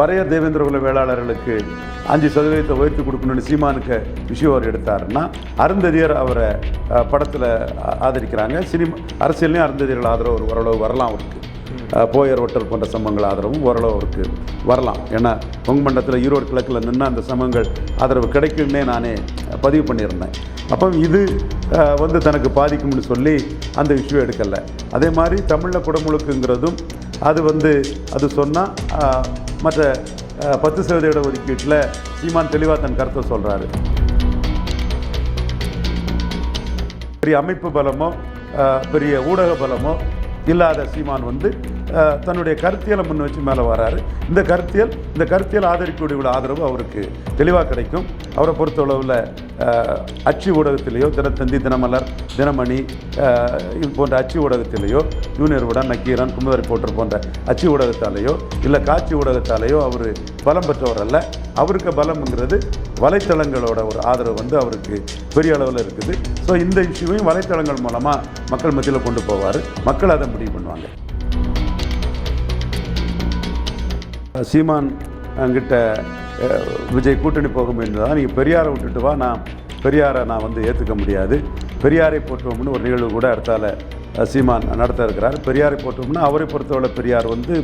வரையர் தேவேந்திர குல வேளாளர்களுக்கு அஞ்சு சதவீதத்தை உயர்த்தி கொடுக்கணும்னு சீமானுக்கு விஷயம் அவர் எடுத்தாருன்னா அருந்ததியர் அவரை படத்தில் ஆதரிக்கிறாங்க. சினிமா அரசியல்லையும் அருந்ததியர்கள் ஆதரவு ஒரு ஓரளவு வரலாம் அவருக்கு. போயர் ஒட்டல் போன்ற சமங்கள் ஆதரவும் ஓரளவு அவருக்கு வரலாம். ஏன்னா பொங்கமண்டலத்தில் ஈரோடு கிழக்கில் நின்று அந்த சமங்கள் ஆதரவு கிடைக்கும்னே நானே பதிவு பண்ணியிருந்தேன். அப்போ இது வந்து தனக்கு பாதிக்கும்னு சொல்லி அந்த விஷயம் எடுக்கலை. அதே மாதிரி தமிழில் குடமுழுக்குங்கிறதும் அது வந்து அது சொன்னால் மற்ற பத்து சதவீத ஒதுக்கீட்டில் சீமான் தெளிவாக தன் கருத்தை சொல்கிறாரு பெரிய அமைப்பு பலமோ பெரிய ஊடக பலமோ இல்லாத சீமான் வந்து தன்னுடைய கருத்தியலை முன் வச்சு மேலே வராரு. இந்த கருத்தியல் இந்த கருத்தியல் ஆதரிக்கக்கூடிய உள்ள ஆதரவு அவருக்கு தெளிவாக கிடைக்கும். அவரை பொறுத்தளவில் அச்சு ஊடகத்திலேயோ தினத்தந்தி தினமலர் தினமணி இது போன்ற அச்சு ஊடகத்திலேயோ ஜூனியர் உடன் நக்கீரன் குமுதரி போட்டர் போன்ற அச்சு ஊடகத்தாலேயோ இல்லை காட்சி ஊடகத்தாலேயோ அவர் பலம் பெற்றவர் அல்ல. அவருக்கு பலம்ங்கிறது வலைத்தளங்களோட ஒரு ஆதரவு வந்து அவருக்கு பெரிய அளவில் இருக்குது. ஸோ இந்த இஷ்யூவையும் வலைத்தளங்கள் மூலமாக மக்கள் மத்தியில் கொண்டு போவார். மக்கள் அதை முடிவு பண்ணுவாங்க. சீமான் கிட்ட விஜய் கூட்டணி போகும் என்றுதான் நீங்கள் பெரியாரை விட்டுட்டு வா நான் பெரியாரை நான் வந்து ஏற்றுக்க முடியாது. பெரியாரை போற்றுவோம்னு ஒரு நிகழ்வு கூட அடுத்தால சீமான் நடத்த இருக்கிறார். பெரியாரை போற்றுவோம்னா அவரை பொறுத்தவரை பெரியார் வந்து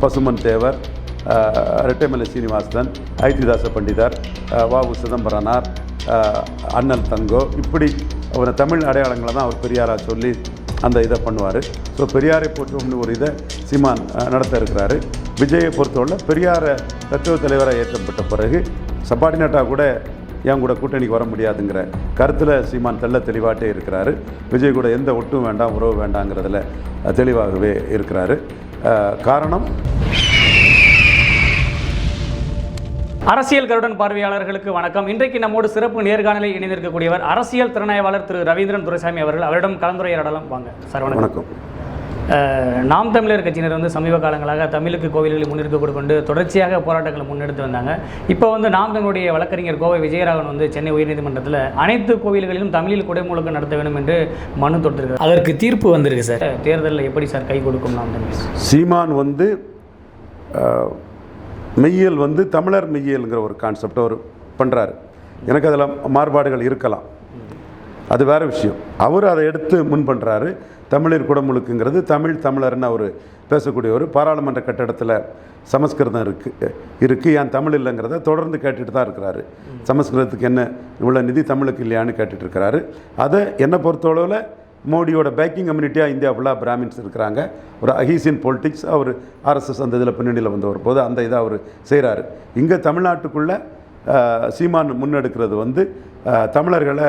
பசுமன் தேவர் ரெட்டைமலை சீனிவாசன் ஐத்திதாச பண்டிதர் வாவு வ உ சிதம்பரனார் அஹ், அண்ணல் தங்கோ இப்படி அவர் தமிழ் அடையாளங்களை தான் அவர் பெரியாராக சொல்லி அந்த இதை பண்ணுவார். ஸோ பெரியாரை போற்றுவோம்னு ஒரு இதை சீமான் நடத்த இருக்கிறாரு. விஜயை பொறுத்தவரை பெரியாரை தத்துவ தலைவராக ஏற்றப்பட்ட பிறகு சப்பார்டினேட்டாக கூட என் கூட கூட்டணிக்கு வர முடியாதுங்கிற கருத்தில் சீமான் தெள்ள தெளிவாட்டே இருக்கிறாரு. விஜய் கூட எந்த ஒட்டும் வேண்டாம் உறவு வேண்டாங்கிறதுல தெளிவாகவே இருக்கிறாரு. காரணம்? அரசியல் கருடன் பார்வையாளர்களுக்கு வணக்கம். இன்றைக்கு நம்மோடு சிறப்பு நேர்காணலில் இணைந்திருக்கக்கூடியவர் அரசியல் திறனாய்வாளர் திரு. ரவீந்திரன் துரைசாமி அவர்கள். அவரிடம் கலந்துரையாடலாம் வாங்க. சார் வணக்கம். நாம் தமிழர் கட்சியினர் வந்து சமீப காலங்களாக தமிழுக்கு கோவில்களை முன்னிறுத்தி கொண்டு தொடர்ச்சியாக போராட்டங்களை முன்னெடுத்து வந்தாங்க. இப்போ வந்து நாம் தமிழுடைய வழக்கறிஞர் கோவை விஜயராகவன் வந்து சென்னை உயர்நீதிமன்றத்தில் அனைத்து கோவில்களிலும் தமிழில் குடைமுழுக்கு நடத்த வேண்டும் என்று மனு தொடுத்திருக்காரு. அதற்கு தீர்ப்பு வந்திருக்கு சார். தேர்தலில் எப்படி சார் கை கொடுக்கும் நாம் தமிழ் சீமான் வந்து அஹ், மெய்யியல் வந்து தமிழர் மெய்யியல்ங்கிற ஒரு கான்செப்ட் அவர் பண்ணுறாரு எனக்கு அதில் மாறுபாடுகள் இருக்கலாம். அது வேற விஷயம். அவர் அதை எடுத்து முன் பண்ணுறாரு தமிழர் குடமுழுக்குங்கிறது தமிழ் தமிழர்னு அவர் பேசக்கூடிய ஒரு பாராளுமன்ற கட்டடத்தில் சமஸ்கிருதம் இருக்குது இருக்குது ஏன் தமிழ் இல்லைங்கிறத தொடர்ந்து கேட்டுட்டு தான் இருக்கிறாரு. சமஸ்கிருதத்துக்கு என்ன இவ்வளோ நிதி தமிழுக்கு இல்லையான்னு கேட்டுட்டு இருக்கிறாரு. அதை என்னை பொறுத்தளவில் மோடியோட பேக்கிங் கம்யூனிட்டியாக இந்தியா ஃபுல்லாக பிராமின்ஸ் இருக்கிறாங்க. ஒரு அஹீசியன் பொலிட்டிக்ஸ் அவர் ஆர்எஸ்எஸ் அந்த இதில் பின்னணியில் வந்து வரும்போது அந்த இதை அவர் செய்கிறாரு இங்கே தமிழ்நாட்டுக்குள்ளே சீமான் முன்னெடுக்கிறது வந்து தமிழர்களை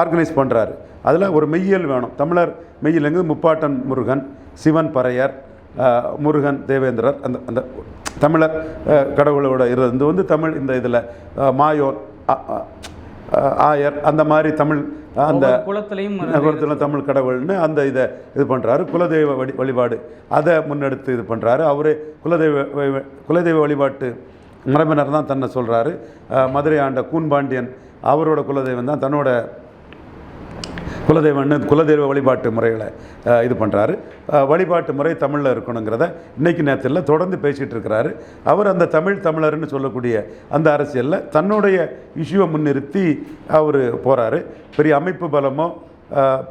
ஆர்கனைஸ் பண்ணுறாரு அதில் ஒரு மெய்யியல் வேணும். தமிழர் மெய்யியலுங்கிறது முப்பாட்டன் முருகன் சிவன் பறையர் முருகன் தேவேந்திரர் அந்த அந்த தமிழர் கடவுளோட இருந்து வந்து தமிழ் இந்த இதில் மாயோன் ஆயர் அந்த மாதிரி தமிழ் அந்த குலத்திலையும் நகரத்தில் தமிழ் கடவுள்னு அந்த இதை இது பண்ணுறாரு குலதெய்வ வழி வழிபாடு. அதை முன்னெடுத்து இது பண்ணுறாரு அவரே குலதெய்வ குலதெய்வ வழிபாட்டு மரபினர் தான் தன்னை சொல்கிறாரு மதுரை ஆண்ட கூன்பாண்டியன் அவரோட குலதெய்வம் தான் தன்னோட குலதெய்வம்னு குலதெய்வ வழிபாட்டு முறைகளை இது பண்ணுறாரு வழிபாட்டு முறை தமிழில் இருக்கணுங்கிறத இன்றைக்கு நேரத்தில் தொடர்ந்து பேசிகிட்டு இருக்கிறாரு. அவர் அந்த தமிழ் தமிழர்னு சொல்லக்கூடிய அந்த அரசியலில் தன்னுடைய இஷ்யூவை முன்னிறுத்தி அவர் போகிறாரு பெரிய அமைப்பு பலமோ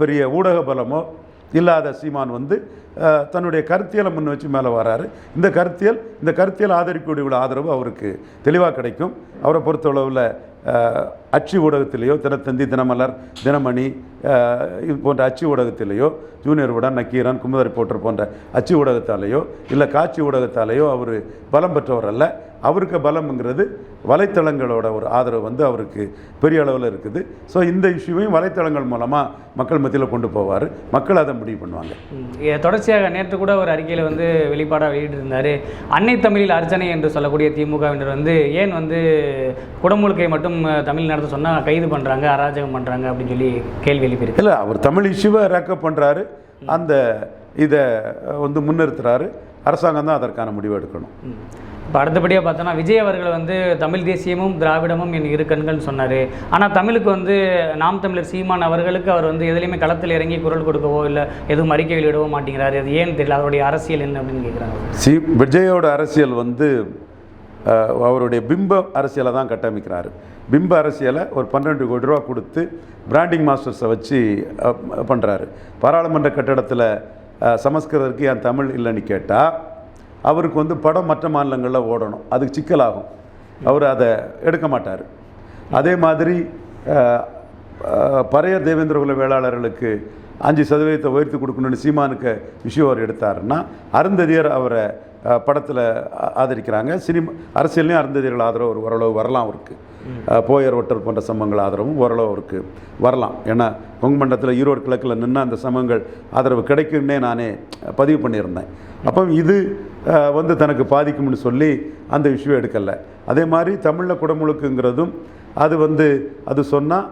பெரிய ஊடக பலமோ இல்லாத சீமான் வந்து தன்னுடைய கருத்தியலை முன் வச்சு மேலே வராரு. இந்த கருத்தியல் இந்த கருத்தியல் ஆதரிக்கக்கூடிய உள்ள ஆதரவு அவருக்கு தெளிவாக கிடைக்கும். அவரை பொறுத்தளவில் அச்சு ஊடகத்திலேயோ தினத்தந்தி தினமலர் தினமணி இது போன்ற அச்சு ஊடகத்திலேயோ ஜூனியர் உடன் நக்கீரன் குமுத ரிப்போர்ட்டர் போன்ற அச்சு ஊடகத்தாலேயோ இல்லை காட்சி ஊடகத்தாலேயோ அவர் பலம் பெற்றவர் அல்ல. அவருக்கு பலம்ங்கிறது வலைத்தளங்களோட ஒரு ஆதரவு வந்து அவருக்கு பெரிய அளவில் இருக்குது. ஸோ இந்த இஷ்யூவையும் வலைத்தளங்கள் மூலமாக மக்கள் மத்தியில் கொண்டு போவார். மக்கள் அதை முடிவு பண்ணுவாங்க. தொடர்ச்சியாக நேற்று கூட ஒரு அறிக்கையில் வந்து வெளிப்பாடாக வெளியிட்டிருந்தார். அன்னை தமிழில் அர்ச்சனை என்று சொல்லக்கூடிய திமுகவினர் வந்து ஏன் வந்து குடமுழுக்கை மட்டும் தமிழ்நாடு தமிழ் நடத்த சொன்னால் கைது பண்ணுறாங்க அராஜகம் பண்ணுறாங்க அப்படின்னு சொல்லி கேள்வி எழுப்பியிருக்கு. இல்லை அவர் தமிழ் இஷ்யூவை ரேக்கப் பண்ணுறாரு அந்த இதை வந்து முன்னிறுத்துறாரு. அரசாங்கம் தான் அதற்கான முடிவு எடுக்கணும். இப்போ அடுத்தபடியாக பார்த்தோன்னா விஜய் அவர்கள் வந்து தமிழ் தேசியமும் திராவிடமும் என் இரு கண்கள்னு சொன்னார். ஆனால் தமிழுக்கு வந்து நாம் தமிழர் சீமான் அவர்களுக்கு அவர் வந்து எதுலேயுமே களத்தில் இறங்கி குரல் கொடுக்கவோ இல்லை எதுவும் அறிக்கை வெளியிடவோ மாட்டேங்கிறாரு. அது ஏன்னு தெரியல அவருடைய அரசியல் என்ன அப்படின்னு கேட்குறாங்க சி விஜயோட அரசியல் வந்து அவருடைய பிம்ப அரசியலை தான் கட்டமைக்கிறார். பிம்ப அரசியலை ஒரு பன்னெண்டு கோடி ரூபா கொடுத்து பிராண்டிங் மாஸ்டர்ஸை வச்சு பண்ணுறாரு பாராளுமன்ற கட்டடத்தில் சமஸ்கிருதருக்கு ஏன் தமிழ் இல்லைன்னு கேட்டால் அவருக்கு வந்து படம் மற்ற மாநிலங்களில் ஓடணும். அதுக்கு சிக்கலாகும். அவர் அதை எடுக்க மாட்டார். அதே மாதிரி அஹ், தேவேந்திர பழைய தேவேந்திரகுல வேளாளர்களுக்கு அஞ்சு சதவீதத்தை உயர்த்தி கொடுக்கணும்னு சீமானுக்கு விஷயம் அவர் எடுத்தாருன்னா அருந்ததியர் அவரை படத்தில் ஆதரிக்கிறாங்க. சினிமா அரசியல்லையும் அருந்ததிகள் ஆதரவு ஒரு ஓரளவு வரலாம் அவருக்கு. போயர் ஒட்டர் போன்ற சமங்கள் ஆதரவும் ஓரளவு அவருக்கு வரலாம். ஏன்னா கொங்குமண்டலத்தில் ஈரோடு கிழக்கில் நின்று அந்த சமங்கள் ஆதரவு கிடைக்கும்னே நானே பதிவு பண்ணியிருந்தேன். அப்போ இது வந்து தனக்கு பாதிக்கும்னு சொல்லி அந்த விஷயம் எடுக்கலை. அதே மாதிரி தமிழில் குடமுழுக்குங்கிறதும் அது வந்து அது சொன்னால்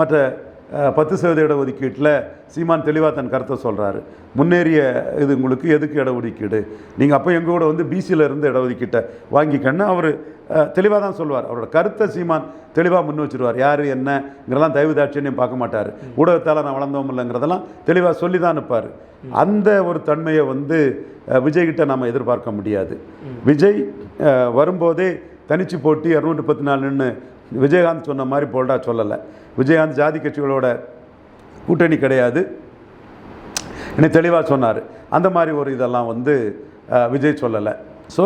மற்ற பத்து சதவீத இடஒதுக்கீட்டில் சீமான் தெளிவாக தன் கருத்தை சொல்கிறாரு முன்னேறிய இது உங்களுக்கு எதுக்கு இடஒதுக்கீடு? நீங்கள் அப்போ எங்கள் கூட வந்து பிசியில் இருந்து இடஒதுக்கீட்டை வாங்கிக்கன்னு அவர் தெளிவாக தான் சொல்வார். அவரோட கருத்தை சீமான் தெளிவாக முன் வச்சிருவார். யார் என்னங்கிறதெல்லாம் தயவு தாட்சியம் பார்க்க மாட்டார். ஊடகத்தால் நான் வளர்ந்தோம் இல்லைங்கிறதெல்லாம் தெளிவாக சொல்லி தான் நிற்பார் அந்த ஒரு தன்மையை வந்து விஜய்கிட்ட நம்ம எதிர்பார்க்க முடியாது. விஜய் வரும்போதே தனிச்சு போட்டி இரநூற்றி பத்து நாலுன்னு விஜயகாந்த் சொன்ன மாதிரி போல்டா சொல்லலை. விஜயகாந்த் ஜாதி கட்சிகளோட கூட்டணி கிடையாது. என்னை தெளிவாக சொன்னார். அந்த மாதிரி ஒரு இதெல்லாம் வந்து விஜய் சொல்லலை. ஸோ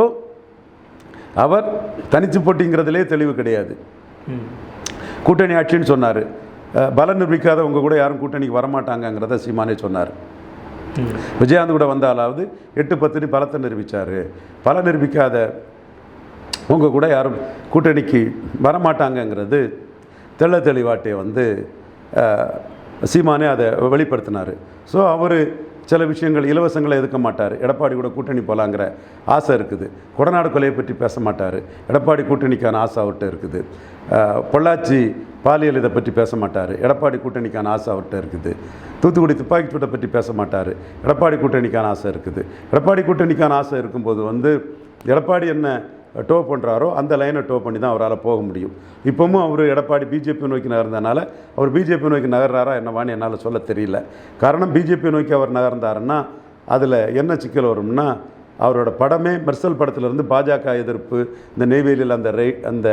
அவர் தனிச்சு போட்டிங்கிறதுலே தெளிவு கிடையாது. கூட்டணி ஆட்சின்னு சொன்னார். பலம் நிரூபிக்காத உங்கள் கூட யாரும் கூட்டணிக்கு வரமாட்டாங்கங்கிறத சீமானே சொன்னார். விஜயகாந்த் கூட வந்தாலாவது எட்டு பத்துன்னு பலத்தை நிரூபித்தார் பலம் நிரூபிக்காத உங்கள் கூட யாரும் கூட்டணிக்கு வரமாட்டாங்கங்கிறது தெள்ள தெளிவாட்டை வந்து சீமானே அதை வெளிப்படுத்தினார். ஸோ அவர் சில விஷயங்கள் இலவசங்களை எதுக்க மாட்டார். எடப்பாடி கூட கூட்டணி போகலாங்கிற ஆசை இருக்குது. கொடநாடு கொலையை பற்றி பேச மாட்டார். எடப்பாடி கூட்டணிக்கான ஆசை அவர்கிட்ட இருக்குது. பொள்ளாச்சி பாலியல் இதை பற்றி பேச மாட்டார். எடப்பாடி கூட்டணிக்கான ஆசை அவர்கிட்ட இருக்குது. தூத்துக்குடி துப்பாக்கி சூட்டை பற்றி பேச மாட்டார். எடப்பாடி கூட்டணிக்கான ஆசை இருக்குது. எடப்பாடி கூட்டணிக்கான ஆசை இருக்கும்போது வந்து எடப்பாடி என்ன டோ பண்ணுறாரோ அந்த லைனை டோ பண்ணி தான் அவரால் போக முடியும். இப்போவும் அவர் எடப்பாடி பிஜேபி நோக்கி நகர்ந்தனால அவர் பிஜேபி நோக்கி நகர்றாரா என்னவான்னு என்னால் சொல்ல தெரியல. காரணம் பிஜேபி நோக்கி அவர் நகர்ந்தாருன்னா அதில் என்ன சிக்கல் வரும்னா அவரோட படமே மெர்சல் படத்திலிருந்து பாஜக எதிர்ப்பு இந்த நெய்வேலியில் அந்த ரை அந்த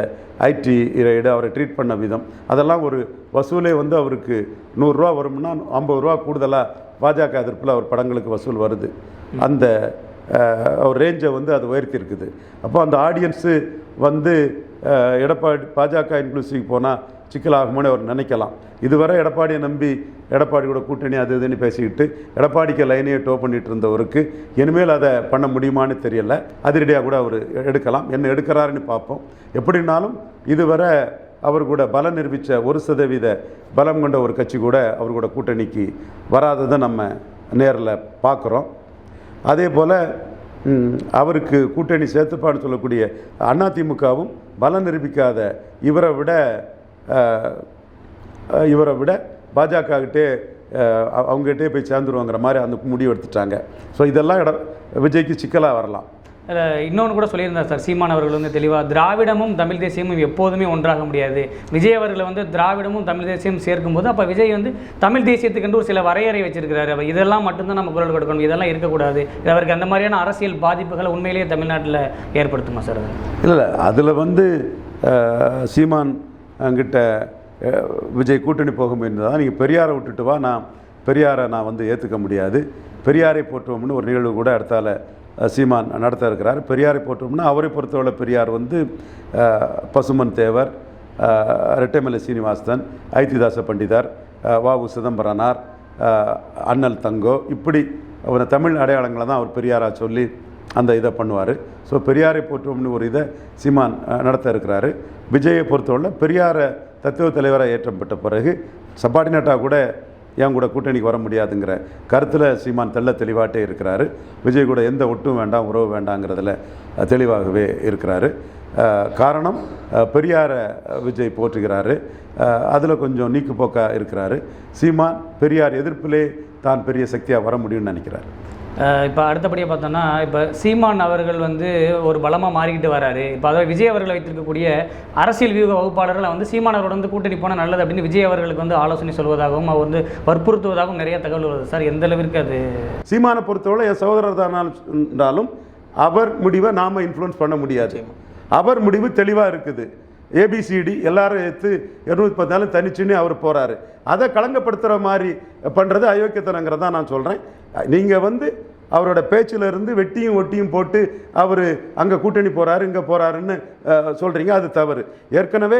ஐடி ரைடு அவரை ட்ரீட் பண்ண விதம் அதெல்லாம் ஒரு வசூலே வந்து அவருக்கு நூறுரூவா வரும்னா ஐம்பது ரூபா கூடுதலாக பாஜக எதிர்ப்பில் அவர் படங்களுக்கு வசூல் வருது. அந்த ஒரு ரேஞ்சை வந்து அது உயர்த்தியிருக்குது. அப்போ அந்த ஆடியன்ஸு வந்து எடப்பாடி பாஜக இன்க்ளூசிவ் போனால் சிக்கலாகுமோன்னு அவர் நினைக்கலாம். இதுவரை எடப்பாடியை நம்பி எடப்பாடி கூட கூட்டணி அது இதுன்னு பேசிக்கிட்டு எடப்பாடிக்கு லைனையே டோ பண்ணிட்டு இருந்தவருக்கு இனிமேல் அதை பண்ண முடியுமான்னு தெரியலை. அதிரடியாக கூட அவர் எடுக்கலாம். என்ன எடுக்கிறாருன்னு பார்ப்போம். எப்படின்னாலும் இதுவரை அவர் கூட பலம் நிரூபித்த ஒரு சதவீத பலம் கொண்ட ஒரு கட்சி கூட அவர் கூட கூட்டணிக்கு வராததை நம்ம நேரில் பார்க்குறோம். அதே போல் அவருக்கு கூட்டணி சேர்த்துப்பான்னு சொல்லக்கூடிய அதிமுகவும் பலம் நிரூபிக்காத இவரை விட இவரை விட பாஜகக்கிட்டே அவங்ககிட்டே போய் சேர்ந்துருவாங்கிற மாதிரி அந்த முடிவு எடுத்துட்டாங்க. ஸோ இதெல்லாம் இட விஜய்க்கு சிக்கலாக வரலாம். இன்னொன்று கூட சொல்லியிருந்தார் சார் சீமான் அவர்கள் வந்து தெளிவாக திராவிடமும் தமிழ் தேசியமும் எப்போதுமே ஒன்றாக முடியாது. விஜய் அவர்களை வந்து திராவிடமும் தமிழ் தேசியமும் சேர்க்கும்போது அப்போ விஜய் வந்து தமிழ் தேசியத்துக்கென்று ஒரு சில வரையறை வச்சிருக்கிறாரு. அப்போ இதெல்லாம் மட்டும்தான் நம்ம குரல் கொடுக்கணும் இதெல்லாம் இருக்கக்கூடாது. அவருக்கு அந்த மாதிரியான அரசியல் பாதிப்புகளை உண்மையிலேயே தமிழ்நாட்டில் ஏற்படுத்துமா சார் இல்லை இல்லை அதில் வந்து சீமான் கிட்ட விஜய் கூட்டணி போகும் தான் நீங்கள் பெரியாரை விட்டுட்டு வா நான் பெரியாரை நான் வந்து ஏற்றுக்க முடியாது. பெரியாரை போற்றுவோம்னு ஒரு நிகழ்வு கூட அடுத்தால சீமான் நடத்த இருக்கிறார். பெரியாரை போட்டோம்னா அவரை பொறுத்தவரை பெரியார் வந்து பசுமன் தேவர் ரெட்டைமலை சீனிவாசன் ஐத்திதாச பண்டிதர் வாவு வ உ சிதம்பரனார் அண்ணல் தங்கோ இப்படி அவர் தமிழ் அடையாளங்களை தான் அவர் பெரியாராக சொல்லி அந்த இதை பண்ணுவார். ஸோ பெரியாரை போற்றுவோம்னு ஒரு இதை சீமான் நடத்த இருக்கிறாரு. விஜயை பொறுத்தவரை பெரியாரை தத்துவ தலைவராக ஏற்றம் பெற்ற பிறகு சப்பார்டினேட்டாக கூட என் கூட கூட்டணிக்கு வர முடியாதுங்கிற கருத்தில் சீமான் தெல்ல தெளிவாட்டே இருக்கிறாரு. விஜய் கூட எந்த ஒட்டும் வேண்டாம் உறவு வேண்டாங்கிறதுல தெளிவாகவே இருக்கிறாரு. காரணம் பெரியாரை விஜய் போற்றுகிறாரு. அதில் கொஞ்சம் நீக்குப்போக்காக இருக்கிறாரு. சீமான் பெரியார் எதிர்ப்பிலே தான் பெரிய சக்தியாக வர முடியும்னு நினைக்கிறார். இப்போ அடுத்தபடியாக பார்த்தோம்னா இப்போ சீமான் அவர்கள் வந்து ஒரு பலமாக மாறிக்கிட்டு வராரு. இப்போ அதாவது விஜய் அவர்கள் வைத்திருக்கக்கூடிய அரசியல் வியூக வகுப்பாளர்களை வந்து சீமான் அவரோட வந்து கூட்டணி போனால் நல்லது அப்படின்னு விஜய் அவர்களுக்கு வந்து ஆலோசனை சொல்வதாகவும் அவர் வந்து வற்புறுத்துவதாகவும் நிறைய தகவல் வருது. சார் எந்த அளவிற்கு அது? சீமானை பொறுத்தவரை என் சகோதரர் தானாலும் அவர் முடிவை நாம் இன்ஃப்ளூயன்ஸ் பண்ண முடியாது. அவர் முடிவு தெளிவாக இருக்குது. ஏபிசிடி எல்லாரும் எடுத்து இருநூத்தி பத்தாலும் தனிச்சுன்னு அவர் போகிறாரு அதை களங்கப்படுத்துகிற மாதிரி பண்ணுறது அயோக்கியத்தனங்கிறத தான் நான் சொல்கிறேன் நீங்கள் வந்து அவரோட பேச்சிலிருந்து வெட்டியும் ஒட்டியும் போட்டு அவர் அங்கே கூட்டணி போகிறாரு இங்கே போகிறாருன்னு சொல்கிறீங்க அது தவறு. ஏற்கனவே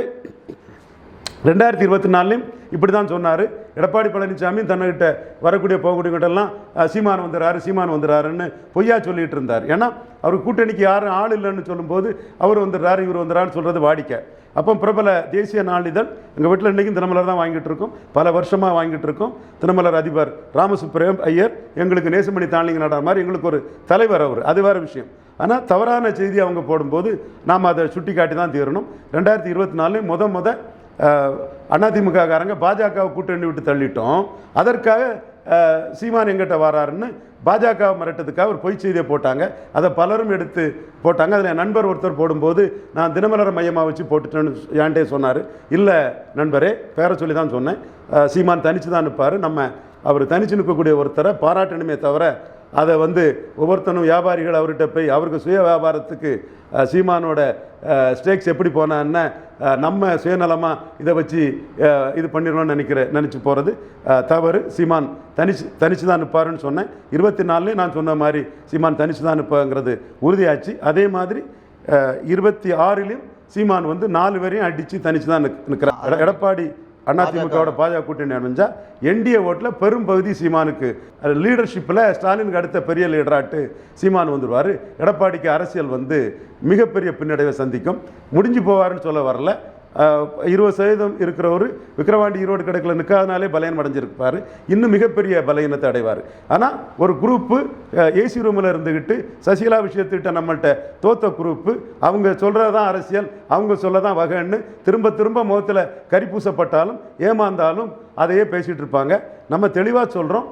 ரெண்டாயிரத்தி இருபத்தி நாலுலையும் இப்படி தான் சொன்னார். எடப்பாடி பழனிசாமி தன்னகிட்ட வரக்கூடிய போகக்கூடியவங்கள்டெல்லாம் சீமான் வந்துடுறாரு சீமான் வந்துடுறாருன்னு பொய்யா சொல்லிட்டு இருந்தார். ஏன்னா அவர் கூட்டணிக்கு யாரும் ஆள் இல்லைன்னு சொல்லும்போது அவர் வந்துடுறாரு இவர் வந்துடுறாருன்னு சொல்கிறது வாடிக்கை. அப்போ பிரபல தேசிய நாளிதழ் எங்கள் வீட்டில் இன்றைக்கும் தினமலர் தான் வாங்கிட்டு இருக்கோம். பல வருஷமாக வாங்கிட்டு இருக்கோம். தினமலர் அதிபர் ராமசுப்ரயம் ஐயர் எங்களுக்கு நேசமணி தாண்டிங்க நடார் மாதிரி எங்களுக்கு ஒரு தலைவர் அவர். அது வேறு விஷயம். ஆனால் தவறான செய்தி அவங்க போடும்போது நாம் அதை சுட்டி காட்டி தான் தீரணும். ரெண்டாயிரத்தி இருபத்தி நாலு முத முத அஹ், அதிமுக காரங்க பாஜகவை கூட்டணி விட்டு தள்ளிட்டோம். அதற்காக சீமான் எங்கிட்ட வராருன்னு பாஜக மிரட்டதுக்காக ஒரு பொய் செய்தியை போட்டாங்க. அதை பலரும் எடுத்து போட்டாங்க. அதில் என் நண்பர் ஒருத்தர் போடும்போது நான் தினமலரை மையமாக வச்சு போட்டுட்டேன்னு என்கிட்டே சொன்னார். இல்லை நண்பரே பேரை சொல்லி தான் சொன்னேன் சீமான் தனிச்சு தான் நிற்பார். நம்ம அவர் தனிச்சு நிற்கக்கூடிய ஒருத்தரை பாராட்டணுமே தவிர அதை வந்து ஒவ்வொருத்தனும் வியாபாரிகள் அவர்கிட்ட போய் அவருக்கு சுய வியாபாரத்துக்கு சீமானோட ஸ்டேக்ஸ் எப்படி போனான்னா நம்ம சுயநலமாக இதை வச்சு இது பண்ணிடணும்னு நினைக்கிற நினச்சி போகிறது தவறு. சீமான் தனிச்சு தனிச்சு தான் நிற்பாருன்னு சொன்னேன். இருபத்தி நாலுலேயும் நான் சொன்ன மாதிரி சீமான் தனிச்சு தான் நிற்பாங்கிறது உறுதியாச்சு. அதே மாதிரி இருபத்தி ஆறிலையும் சீமான் வந்து நாலு பேரையும் அடித்து தனிச்சு தான் நிற்கிறார் எடப்பாடி அதிமுகவோட பாஜக. கூட்டணி அமைஞ்சா என்டிஏ ஓட்டில் பெரும் பகுதி சீமானுக்கு. லீடர்ஷிப்பில் ஸ்டாலினுக்கு அடுத்த பெரிய லீடராட்டு சீமான் வந்துடுவார் எடப்பாடிக்கு அரசியல் வந்து மிகப்பெரிய பின்னடைவை சந்திக்கும். முடிஞ்சு போவாருன்னு சொல்ல வரல. இருபது சதவீதம் இருக்கிறவர் விக்கிரவாண்டி ஈரோடு கிடக்கில் நிற்காதனாலே பலையன் அடைஞ்சிருப்பார் இன்னும் மிகப்பெரிய பலையனத்தை அடைவார். ஆனால் ஒரு குரூப்பு ஏசி ரூமில் இருந்துக்கிட்டு சசிகலா விஷயத்திட்ட நம்மள்கிட்ட தோத்த குரூப்பு அவங்க சொல்கிறது தான் அரசியல் அவங்க சொல்ல தான் வகைன்னு திரும்ப திரும்ப முகத்தில் கரி பூசப்பட்டாலும் ஏமாந்தாலும் அதையே பேசிகிட்டு இருப்பாங்க. நம்ம தெளிவாக சொல்கிறோம்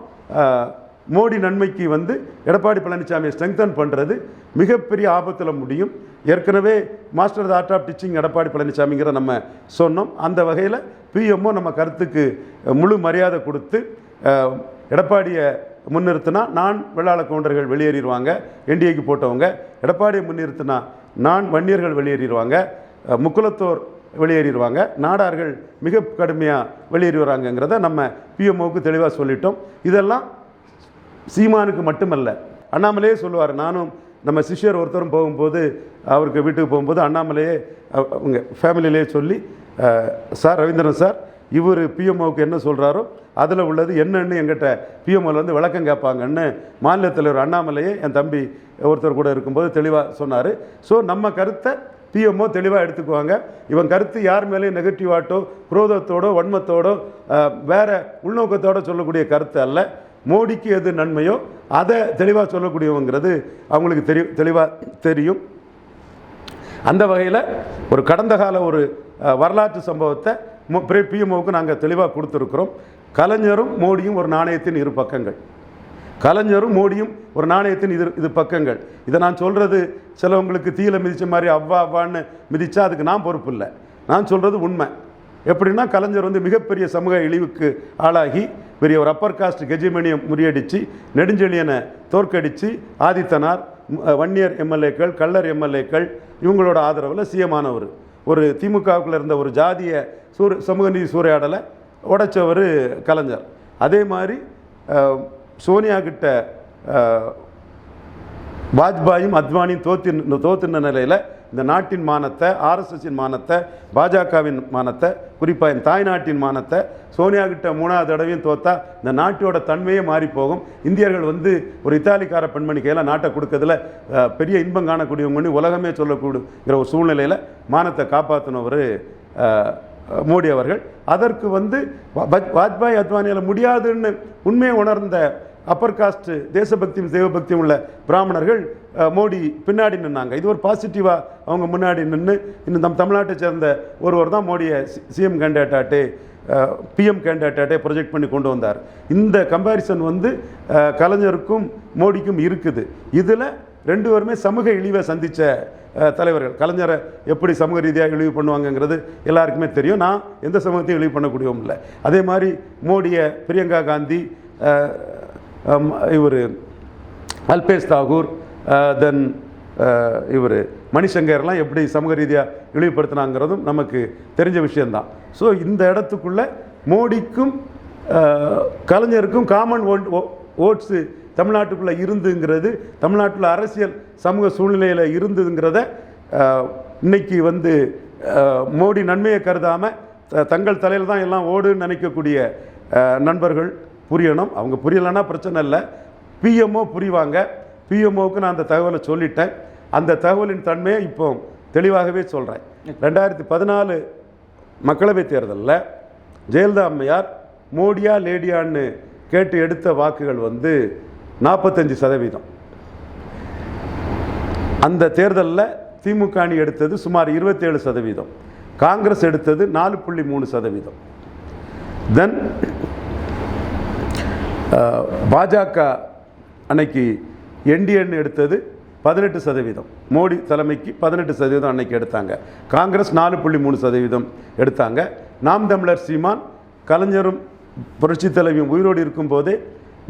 மோடி நன்மைக்கு வந்து எடப்பாடி பழனிசாமியை ஸ்ட்ரெங்தன் பண்ணுறது மிகப்பெரிய ஆபத்தில் முடியும். ஏற்கனவே master art of teaching Edappadi பழனிசாமிங்கிற நம்ம சொன்னோம். அந்த வகையில் பிஎம்ஓ நம்ம கருத்துக்கு முழு மரியாதை கொடுத்து எடப்பாடியை முன்னிறுத்தினா நான் வெள்ளாள கவுண்டர்கள் வெளியேறிடுவாங்க என்டிஏக்கு போட்டவங்க. எடப்பாடியை முன்னிறுத்தினா நான் வன்னியர்கள் வெளியேறிடுவாங்க முக்குலத்தோர் வெளியேறிடுவாங்க நாடார்கள் மிக கடுமையாக வெளியேறி வராங்கங்கிறத நம்ம பிஎம்ஓக்கு தெளிவாக சொல்லிட்டோம். இதெல்லாம் சீமானுக்கு மட்டுமல்ல அண்ணாமலையே சொல்லுவார் நானும் நம்ம சிஷ்யர் ஒருத்தரும் போகும்போது அவருக்கு வீட்டுக்கு போகும்போது அண்ணாமலையே அவங்க ஃபேமிலியிலே சொல்லி சார் ரவீந்திரன் சார் இவர் பிஎம்ஓவுக்கு என்ன சொல்கிறாரோ அதில் உள்ளது என்னன்னு எங்கிட்ட பிஎம்ஓவில் வந்து விளக்கம் கேட்பாங்கன்னு மாநில தலைவர் அண்ணாமலையே என் தம்பி ஒருத்தர் கூட இருக்கும்போது தெளிவாக சொன்னார். ஸோ நம்ம கருத்தை பிஎம்ஓ தெளிவாக எடுத்துக்குவாங்க. இவன் கருத்து யார் மேலேயும் நெகட்டிவாட்டோ குரோதத்தோடோ வன்மத்தோடோ வேறு உள்நோக்கத்தோடு உள்நோக்கத்தோட சொல்லக்கூடிய கருத்து அல்ல. மோடிக்கு எது நன்மையோ அதை தெளிவாக சொல்லக்கூடியவங்கிறது அவங்களுக்கு தெரி தெளிவாக தெரியும். அந்த வகையில் ஒரு கடந்த கால ஒரு வரலாற்று சம்பவத்தை பிஎம்ஓவுக்கு நாங்கள் தெளிவாக கொடுத்துருக்குறோம். கலைஞரும் மோடியும் ஒரு நாணயத்தின் இரு பக்கங்கள். கலைஞரும் மோடியும் ஒரு நாணயத்தின் இது இது பக்கங்கள். இதை நான் சொல்கிறது சிலவங்களுக்கு தீயில மிதித்த மாதிரி அவ்வா அவ்வான்னு மிதித்தா அதுக்கு நான் பொறுப்பு இல்லை. நான் சொல்கிறது உண்மை. எப்படின்னா கலைஞர் வந்து மிகப்பெரிய சமூக இழிவுக்கு ஆளாகி பெரிய ஒரு அப்பர் காஸ்ட் கெஜிமணியை முறியடித்து நெடுஞ்செழியனை தோற்கடித்து ஆதித்தனார் வன்னியர் எம்எல்ஏக்கள் கள்ளர் எம்எல்ஏக்கள் இவங்களோட ஆதரவில் சிஎமானவர் ஒரு திமுகவுக்குள்ள இருந்த ஒரு ஜாதிய சூறு சமூக நீதி சூறையாடலை உடைச்சவர் கலைஞர். அதே மாதிரி சோனியா கிட்ட வாஜ்பாயும் அத்வானியும் தோத்தி தோத்துன நிலையில் இந்த நாட்டின் மானத்தை ஆர்எஸ்எஸின் மானத்தை பாஜகவின் மானத்தை குறிப்பாக என் தாய் நாட்டின் மானத்தை சோனியா கிட்ட மூணாவது தடவையும் தோத்தா இந்த நாட்டோட தன்மையே மாறி போகும் இந்தியர்கள் வந்து ஒரு இத்தாலிக்கார பெண்மணி கையில் நாட்டை கொடுக்கறதுல பெரிய இன்பம் காணக்கூடியவங்கன்னு உலகமே சொல்லக்கூடுங்கிற ஒரு சூழ்நிலையில் மானத்தை காப்பாற்றினவர் மோடி அவர்கள். அதற்கு வந்து வாஜ்பாய் அத்வானியால் முடியாதுன்னு உண்மையை உணர்ந்த அப்பர் காஸ்ட் தேசபக்தியும் தெய்வபக்தியும் உள்ள பிராமணர்கள் மோடி பின்னாடி நின்னாங்க. இது ஒரு பாசிட்டிவாக அவங்க முன்னாடி நின்று இன்னும் நம் தமிழ்நாட்டை சேர்ந்த ஒருவர் தான் மோடியை சிஎம் கேண்டேட்டாட்டு பிஎம் கேண்டிடேட்டை ப்ரொஜெக்ட் பண்ணி கொண்டு வந்தார். இந்த கம்பேரிசன் வந்து கலைஞருக்கும் மோடிக்கும் இருக்குது. இதில் ரெண்டு பேருமே சமூக இழிவை சந்தித்த தலைவர்கள். கலைஞரை எப்படி சமூக ரீதியாக இழிவு பண்ணுவாங்கங்கிறது எல்லாருக்குமே தெரியும். நான் எந்த சமூகத்தையும் இழிவு பண்ணக்கூடியவும் இல்லை. அதே மாதிரி மோடியை பிரியங்கா காந்தி Um, இவர் அல்பேஷ் தாகூர் uh, தென் uh, இவர் மணிசங்கர்லாம் எப்படி சமூக ரீதியாக இழிவுபடுத்தினாங்கிறதும் நமக்கு தெரிஞ்ச விஷயந்தான் ஸோ இந்த இடத்துக்குள்ளே மோடிக்கும் uh, கலைஞருக்கும் காமன் ஓட்ஸு தமிழ்நாட்டுக்குள்ளே இருந்துங்கிறது தமிழ்நாட்டில் அரசியல் சமூக சூழ்நிலையில் இருந்துங்கிறத இன்னைக்கு வந்து மோடி நன்மையை கருதாமல் தங்கள் தலையில் தான் எல்லாம் ஓடுன்னு நினைக்கக்கூடிய நண்பர்கள் புரியணும். அவங்க புரியலைன்னா பிரச்சனை இல்லை. பிஎம்ஓ புரிவாங்க. பிஎம்ஓவுக்கு நான் அந்த தகவலை சொல்லிட்டேன். அந்த தகவலின் தன்மையை இப்போ தெளிவாகவே சொல்கிறேன் ரெண்டாயிரத்தி பதினாலு மக்களவைத் தேர்தலில் ஜெயலலிதா அம்மையார் மோடியா லேடியான்னு கேட்டு எடுத்த வாக்குகள் வந்து நாற்பத்தஞ்சு சதவீதம். அந்த தேர்தலில் திமுக அணி எடுத்தது சுமார் இருபத்தேழு சதவீதம். காங்கிரஸ் எடுத்தது நாலு புள்ளி மூணு சதவீதம். தென் பாஜக அன்னைக்கு என்டிஎன் எடுத்தது பதினெட்டு சதவீதம். மோடி தலைமைக்கு பதினெட்டு சதவீதம் அன்னைக்கு எடுத்தாங்க. காங்கிரஸ் நாலு புள்ளி மூணு சதவீதம் எடுத்தாங்க. நாம் தமிழர் சீமான் கலைஞரும் புரட்சி தலைவியும் உயிரோடு இருக்கும்போதே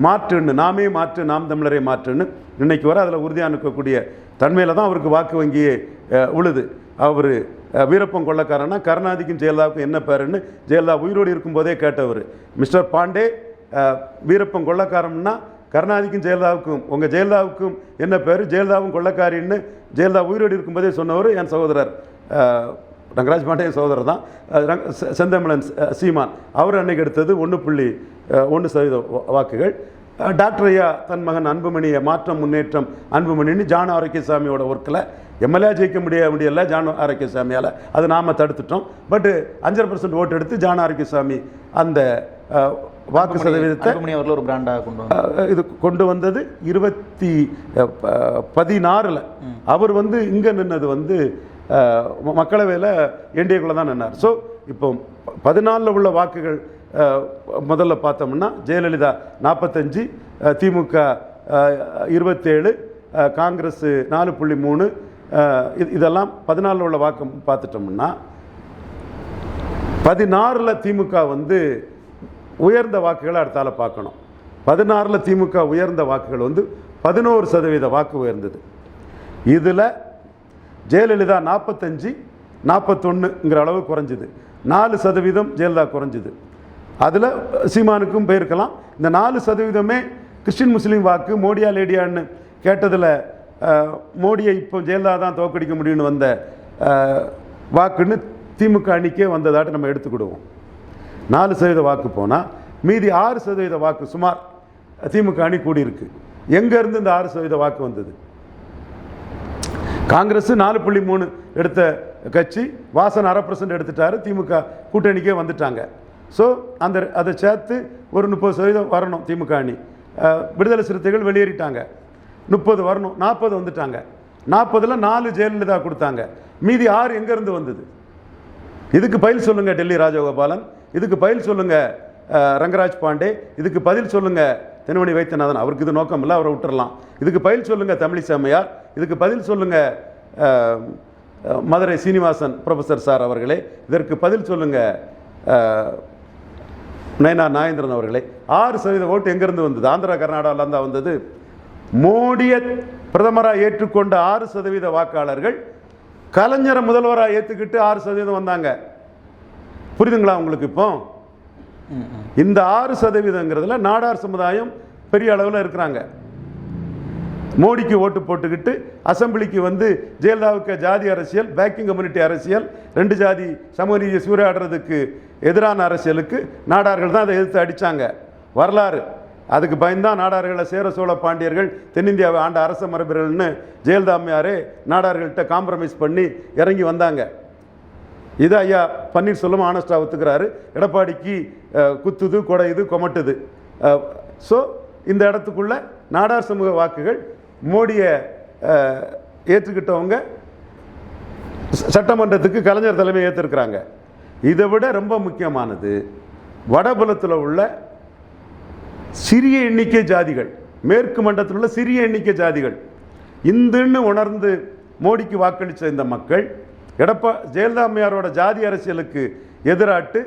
மாற்றுன்னு நாமே மாற்று நாம் தமிழரை மாற்றுன்னு இன்னைக்கு வர அதில் உறுதியாக இருக்கக்கூடிய தன்மையில் தான் அவருக்கு வாக்கு வங்கியே உழுது. அவர் வீரப்பம் கொள்ளக்காரனா கருணாதிக்கும் ஜெயலலிதாவுக்கும் என்ன பேருன்னு ஜெயலலிதா உயிரோடு இருக்கும்போதே கேட்டவர். மிஸ்டர் பாண்டே வீரப்பன் கொள்ளக்காரம்னா கருணாநிதிக்கும் ஜெயலலிதாவுக்கும். உங்கள் ஜெயலலிதாவுக்கும் என்ன பேர்? ஜெயலலிதாவும் கொள்ளக்காரின்னு ஜெயலலிதா உயிரோடு இருக்கும்போதே சொன்னவர் என் சகோதரர். ரங்கராஜ் பாண்டே சகோதரர் தான். செந்தமிழன் சீமான். அவர் அன்னைக்கு எடுத்தது ஒன்று புள்ளி ஒன்று சதவீத வாக்குகள். டாக்டர் ஐயா தன் மகன் அன்புமணியை மாற்றம் முன்னேற்றம் அன்புமணின்னு ஜான் ஆரோக்கியசாமியோட ஒர்க்கில் எம்எல்ஏ ஜெயிக்க முடிய முடியல ஜான் ஆரோக்கியசாமியால். அது நாம் தடுத்துட்டோம். பட் அஞ்சரை பர்சன்ட் ஓட்டு எடுத்து ஜான் ஆரோக்கியசாமி அந்த வாக்கு சதவீதத்தை அவர்கள் ஒரு பிராண்டாக கொண்டு இது கொண்டு வந்தது இருபத்தி பதினாறில். அவர் வந்து இங்கே நின்னது வந்து மக்களவையில் என்டிஏக்குள்ளே தான் நின்னார். ஸோ இப்போ பதினாலில் உள்ள வாக்குகள் முதல்ல பார்த்தோம்னா ஜெயலலிதா நாற்பத்தஞ்சு திமுக இருபத்தேழு காங்கிரஸ் நாலு புள்ளி மூணு இதெல்லாம் பதினாலில் உள்ள வாக்கு பார்த்துட்டோம்னா பதினாறில் திமுக வந்து உயர்ந்த வாக்குகளை அடுத்தால பார்க்கணும். பதினாறில் திமுக உயர்ந்த வாக்குகள் வந்து பதினோரு சதவீத வாக்கு உயர்ந்தது. இதில் ஜெயலலிதா நாற்பத்தஞ்சு நாற்பத்தொன்னுங்கிற அளவு குறைஞ்சிது. நாலு சதவீதம் ஜெயலலிதா குறைஞ்சிது. அதில் சீமானுக்கும் போயிருக்கலாம். இந்த நாலு சதவீதமே கிறிஸ்டின் முஸ்லீம் வாக்கு மோடியா லேடியான்னு கேட்டதில் மோடியை இப்போ ஜெயலலிதா தான் தோக்கடிக்க முடியும்னு வந்த வாக்குன்னு திமுக அணிக்கே வந்ததாட்டு நம்ம எடுத்துக்கிடுவோம். நாலு சதவீத வாக்கு போனால் மீதி ஆறு சதவீத வாக்கு சுமார் திமுக அணி கூடியிருக்கு. எங்கேருந்து இந்த ஆறு சதவீத வாக்கு வந்தது? காங்கிரஸ் நாலு புள்ளி மூணு எடுத்த கட்சி வாசன் அரை பர்சன்ட் எடுத்துட்டாரு திமுக கூட்டணிக்கே வந்துட்டாங்க. ஸோ அந்த அதை சேர்த்து ஒரு முப்பது சதவீதம் வரணும் திமுக அணி. விடுதலை சிறுத்தைகள் வெளியேறிட்டாங்க. முப்பது வரணும் நாற்பது வந்துட்டாங்க. நாற்பதில் நாலு ஜெயலலிதா கொடுத்தாங்க. மீதி ஆறு எங்கேருந்து வந்தது? இதுக்கு பயில் சொல்லுங்கள் டெல்லி ராஜகோபாலன். இதுக்கு பதில் சொல்லுங்கள் ரங்கராஜ் பாண்டே. இதுக்கு பதில் சொல்லுங்கள் தென்மணி வைத்தியநாதன். அவருக்கு இது நோக்கம் இல்லை அவரை விட்டுறலாம். இதுக்கு பதில் சொல்லுங்கள் தமிழிசை இதுக்கு பதில் சொல்லுங்கள் மதுரை சீனிவாசன் ப்ரொஃபஸர் சார் அவர்களே. இதற்கு பதில் சொல்லுங்கள் நயனா நாகேந்திரன் அவர்களே. ஆறு சதவீத ஓட்டு எங்கேருந்து வந்தது? ஆந்திரா கர்நாடகாவில் தான் வந்தது. மோடியை பிரதமராக ஏற்றுக்கொண்ட ஆறு சதவீத வாக்காளர்கள் கலைஞரை முதல்வராக ஏற்றுக்கிட்டு ஆறு சதவீதம் வந்தாங்க. புரியுதுங்களா உங்களுக்கு இப்போ? இந்த ஆறு சதவீதங்கிறதுல நாடார் சமுதாயம் பெரிய அளவில் இருக்கிறாங்க. மோடிக்கு ஓட்டு போட்டுக்கிட்டு அசெம்பிளிக்கு வந்து ஜெயலலிதாவுக்கு ஜாதி அரசியல் பேக்கிங் கம்யூனிட்டி அரசியல் ரெண்டு ஜாதி சமூக நீதியை சூறையாடுறதுக்கு எதிரான அரசியலுக்கு நாடார்கள் தான் அதை எதிர்த்து அடித்தாங்க வரலாறு. அதுக்கு பயந்தான் நாடார்களை சேர சோழ பாண்டியர்கள் தென்னிந்தியாவை ஆண்ட அரச மரபர்கள்னு ஜெயலலிதா அம்மையாரே நாடார்கள்ட்ட காம்ப்ரமைஸ் பண்ணி இறங்கி வந்தாங்க. இது ஐயா பன்னீர்செல்வம் ஆனஸ்டாக ஒத்துக்கிறாரு. எடப்பாடிக்கு குத்துது குடையுது கொமட்டுது. ஸோ இந்த இடத்துக்குள்ள நாடார் சமூக வாக்குகள் மோடியை ஏற்றுக்கிட்டவங்க ச- சட்டமன்றத்துக்கு கலைஞர் தலைமை ஏற்றிருக்கிறாங்க இதை விட ரொம்ப முக்கியமானது வடபுலத்தில் உள்ள சிறிய எண்ணிக்கை ஜாதிகள் மேற்கு மண்டலத்தில் உள்ள சிறிய எண்ணிக்கை ஜாதிகள் இந்துன்னு உணர்ந்து மோடிக்கு வாக்களித்த இந்த மக்கள் எடப்பா ஜெயலலிதா அம்மையாரோட ஜாதி அரசியலுக்கு எதிராட்டு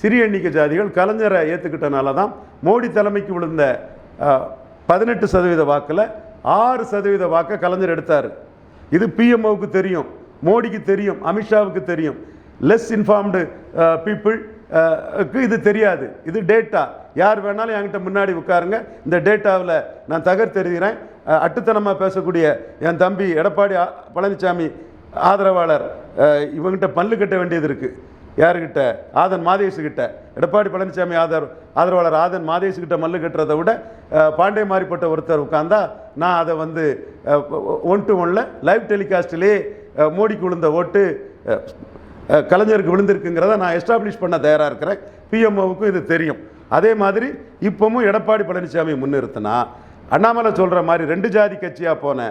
சிறிய எண்ணிக்கை ஜாதிகள் கலைஞரை ஏற்றுக்கிட்டனால தான் மோடி தலைமைக்கு விழுந்த பதினெட்டு சதவீத வாக்கில் ஆறு சதவீத வாக்கை கலைஞர் எடுத்தார். இது பிஎம்ஓவுக்கு தெரியும் மோடிக்கு தெரியும் அமித்ஷாவுக்கு தெரியும். லெஸ் இன்ஃபார்ம்டு பீப்புள் க்கு இது தெரியாது. இது டேட்டா யார் வேணாலும் என்கிட்ட முன்னாடி உட்காருங்க. இந்த டேட்டாவில் நான் தகர்த்தெறிகிறேன் அட்டுத்தனமாக பேசக்கூடிய என் தம்பி எடப்பாடி பழனிசாமி ஆதரவாளர் இவங்ககிட்ட இவங்கிட்ட பல்லு கட்ட வேண்டியது இருக்குது யாருக்கிட்ட ஆதன் மாதேசுக்கிட்ட எடப்பாடி பழனிசாமி ஆதரவு ஆதரவாளர் ஆதன் மாதேசுக்கிட்ட மல்லு கட்டுறதை விட பாண்டே மாறிப்பட்ட ஒருத்தர் உட்காந்தா நான் அதை வந்து ஒன் டு ஒன்ல லைவ் டெலிகாஸ்டிலே மோடிக்கு விழுந்த ஓட்டு கலைஞருக்கு விழுந்திருக்குங்கிறத நான் எஸ்டாப்ளிஷ் பண்ண தயாராக இருக்கிறேன். பிஎம்ஓவுக்கும் இது தெரியும். அதே மாதிரி இப்போவும் எடப்பாடி பழனிசாமி முன்னிறுத்தினா அண்ணாமலை சொல்கிற மாதிரி ரெண்டு ஜாதி கட்சியாக போன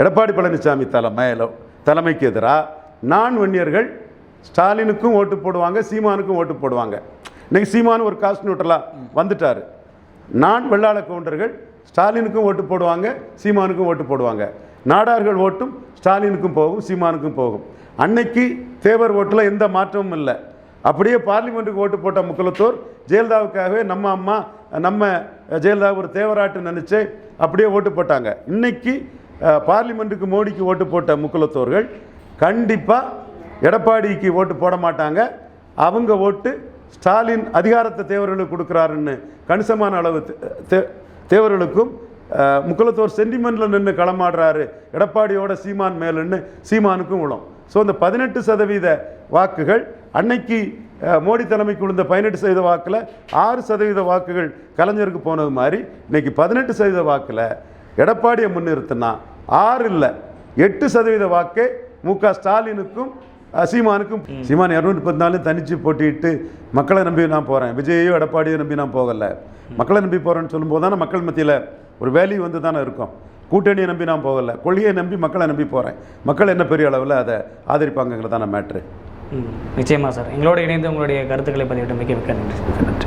எடப்பாடி பழனிசாமி தலைமையில் தலைமைக்கு எதிராக நான் வன்னியர்கள் ஸ்டாலினுக்கும் ஓட்டு போடுவாங்க சீமானுக்கும் ஓட்டு போடுவாங்க. இன்றைக்கி சீமானு ஒரு காஸ்ட் நியூட்ரலாக வந்துட்டார். நான் வெள்ளாள கவுண்டர்கள் ஸ்டாலினுக்கும் ஓட்டு போடுவாங்க சீமானுக்கும் ஓட்டு போடுவாங்க. நாடார்கள் ஓட்டும் ஸ்டாலினுக்கும் போகும் சீமானுக்கும் போகும். அன்னைக்கு தேவர் ஓட்டில் எந்த மாற்றமும் இல்லை. அப்படியே பார்லிமெண்ட்டுக்கு ஓட்டு போட்ட முக்குலத்தோர் ஜெயலலிதாவுக்காகவே நம்ம அம்மா நம்ம ஜெயலலிதா ஒரு தேவராட்டு நினச்சி அப்படியே ஓட்டு போட்டாங்க. இன்னைக்கு பார்லிமெண்ட்டுக்கு மோடிக்கு ஓட்டு போட்ட முக்குலத்தோர்கள் கண்டிப்பாக எடப்பாடிக்கு ஓட்டு போட மாட்டாங்க. அவங்க ஓட்டு ஸ்டாலின் அதிகாரத்தை தேவர்களுக்கு கொடுக்குறாருன்னு கணிசமான அளவு தே- தேவர்களுக்கும் முக்குலத்தோர் சென்டிமெண்ட்டில் நின்று களமாடுறாரு. எடப்பாடியோட சீமான் மேலுன்னு சீமானுக்கும் உளம். ஸோ இந்த பதினெட்டு சதவீத வாக்குகள் அன்னைக்கு மோடி தலைமைக்கு விழுந்த பதினெட்டு சதவீத வாக்கில் ஆறு சதவீத வாக்குகள் கலைஞருக்கு போனது மாதிரி இன்னைக்கு பதினெட்டு சதவீத வாக்கில் எடப்பாடியை முன்னிறுத்தினா ஆறு இல்லை எட்டு சதவீத வாக்கே மு க ஸ்டாலினுக்கும் சீமானுக்கும். சீமான் இரநூத்தி பதினாலு தனிச்சு போட்டியிட்டு மக்களை நம்பி நான் போகிறேன் விஜயையோ எடப்பாடியோ நம்பி நான் போகலை. மக்களை நம்பி போகிறேன்னு சொல்லும்போது தானே மக்கள் மத்தியில் ஒரு வேல்யூ வந்து தானே இருக்கும். கூட்டணியை நம்பி நான் போகலை. கொள்கையை நம்பி மக்களை நம்பி போகிறேன் மக்கள் என்ன பெரிய அளவில் அதை ஆதரிப்பாங்கங்கிறதான மேட்ரு. ம், நிச்சயமா சார். எங்களோடு இணைந்து உங்களுடைய கருத்துக்களை பதிவிட்டு மிக்க நன்றி.